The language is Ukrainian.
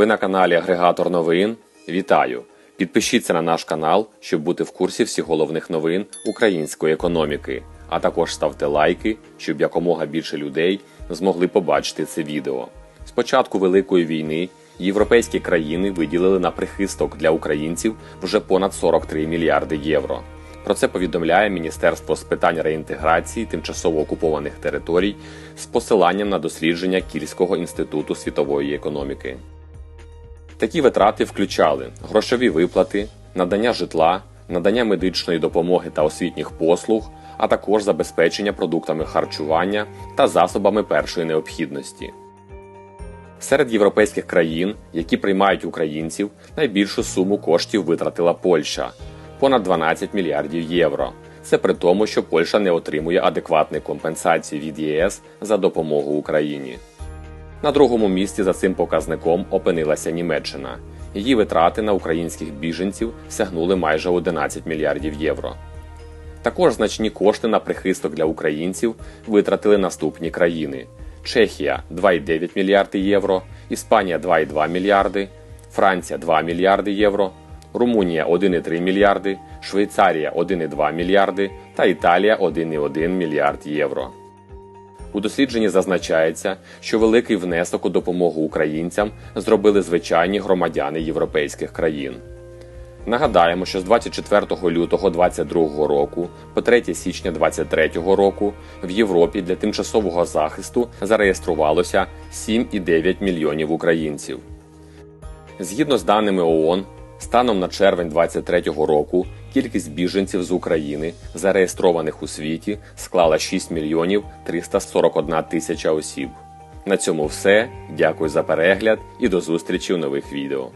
Ви на каналі Агрегатор новин. Вітаю! Підпишіться на наш канал, щоб бути в курсі всіх головних новин української економіки. А також ставте лайки, щоб якомога більше людей змогли побачити це відео. З початку Великої війни європейські країни виділили на прихисток для українців вже понад 43 мільярди євро. Про це повідомляє Міністерство з питань реінтеграції тимчасово окупованих територій з посиланням на дослідження Кільського інституту світової економіки. Такі витрати включали грошові виплати, надання житла, надання медичної допомоги та освітніх послуг, а також забезпечення продуктами харчування та засобами першої необхідності. Серед європейських країн, які приймають українців, найбільшу суму коштів витратила Польща понад 12 мільярдів євро. Це при тому, що Польща не отримує адекватної компенсації від ЄС за допомогу Україні. На другому місці за цим показником опинилася Німеччина. Її витрати на українських біженців сягнули майже 11 мільярдів євро. Також значні кошти на прихисток для українців витратили наступні країни: Чехія 2,9 мільярди євро, Іспанія 2,2 мільярди, Франція 2 мільярди євро, Румунія 1,3 мільярди, Швейцарія 1,2 мільярди та Італія 1,1 мільярд євро. У дослідженні зазначається, що великий внесок у допомогу українцям зробили звичайні громадяни європейських країн. Нагадаємо, що з 24 лютого 2022 року по 3 січня 2023 року в Європі для тимчасового захисту зареєструвалося 7,9 мільйонів українців. Згідно з даними ООН, станом на червень 2023 року кількість біженців з України, зареєстрованих у світі, склала 6 мільйонів 341 тисяча осіб. На цьому все. Дякую за перегляд і до зустрічі в нових відео.